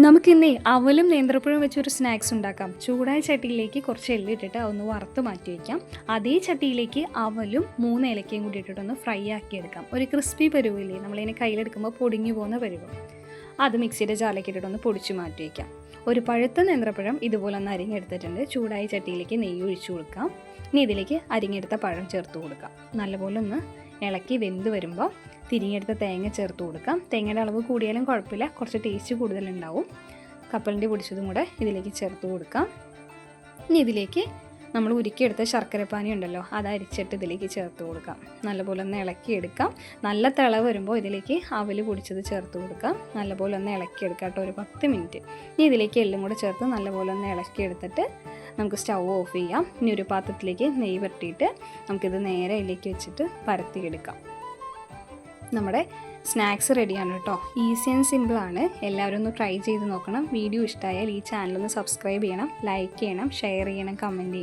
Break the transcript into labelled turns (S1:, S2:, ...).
S1: നമുക്കിന്നേ അവലും നേന്ത്രപ്പഴം വെച്ചൊരു സ്നാക്സ് ഉണ്ടാക്കാം. ചൂടായ ചട്ടിയിലേക്ക് കുറച്ച് എള്ളി ഇട്ടിട്ട് ഒന്ന് വറുത്ത് മാറ്റി വയ്ക്കാം. അതേ ചട്ടിയിലേക്ക് അവലും മൂന്ന് ഇലക്കയും കൂടി ഇട്ടിട്ടൊന്ന് ഫ്രൈ ആക്കി എടുക്കാം. ഒരു ക്രിസ്പി പരുവില്ലേ? നമ്മളിതിനെ കയ്യിലെടുക്കുമ്പോൾ പൊടിഞ്ഞു പോകുന്ന പരുവ്. അത് മിക്സിയുടെ ജാലയ്ക്ക് ഇട്ടിട്ടൊന്ന് പൊടിച്ച് മാറ്റി വയ്ക്കാം. ഒരു പഴുത്ത നേന്ത്രപ്പഴം ഇതുപോലെ ഒന്ന് അരിഞ്ഞെടുത്തിട്ടുണ്ട്. ചൂടായ ചട്ടിയിലേക്ക് നെയ്യ് ഒഴിച്ചു കൊടുക്കാം. ഇനി ഇതിലേക്ക് അരിഞ്ഞെടുത്ത പഴം ചേർത്ത് കൊടുക്കാം. നല്ലപോലെ ഒന്ന് ഇളക്കി വെന്ത് വരുമ്പോൾ തിരിഞ്ഞെടുത്ത തേങ്ങ ചേർത്ത് കൊടുക്കാം. തേങ്ങയുടെ അളവ് കൂടിയാലും കുഴപ്പമില്ല. കുറച്ച് ടേസ്റ്റ് കൂടുതലുണ്ടാവും. കപ്പലിന്റെ പൊടിച്ചതും കൂടെ ഇതിലേക്ക് ചേർത്ത് കൊടുക്കാം. ഇനി ഇതിലേക്ക് നമ്മൾ ഉരുക്കിയെടുത്ത ശർക്കരപ്പാനി ഉണ്ടല്ലോ അത് അരിച്ചിട്ട് ഇതിലേക്ക് ചേർത്ത് കൊടുക്കാം. നല്ലപോലെ ഒന്ന് ഇളക്കിയെടുക്കാം. നല്ല തിള വരുമ്പോൾ ഇതിലേക്ക് അവൽ പൊടിച്ചത് ചേർത്ത് കൊടുക്കാം. നല്ലപോലെ ഒന്ന് ഇളക്കിയെടുക്കാം കേട്ടോ ഒരു പത്ത് മിനിറ്റ്. ഇനി ഇതിലേക്ക് എല്ലും കൂടെ ചേർത്ത് നല്ലപോലെ ഒന്ന് ഇളക്കിയെടുത്തിട്ട് നമുക്ക് സ്റ്റൗ ഓഫ് ചെയ്യാം. ഇനി ഒരു പാത്രത്തിലേക്ക് നെയ്യ് വരട്ടിയിട്ട് നമുക്കിത് നേരെ ഇതിലേക്ക് വെച്ചിട്ട് പരത്തിയെടുക്കാം. നമ്മുടെ സ്നാക്സ് റെഡിയാണ് കേട്ടോ. ഈസി ആൻഡ് സിമ്പിളാണ് എല്ലാവരും ഒന്ന് ട്രൈ ചെയ്ത് നോക്കണം. വീഡിയോ ഇഷ്ടമായാൽ ഈ ചാനൽ ഒന്ന് സബ്സ്ക്രൈബ് ചെയ്യണം ലൈക്ക് ചെയ്യണം ഷെയർ ചെയ്യണം കമന്റ് ചെയ്യണം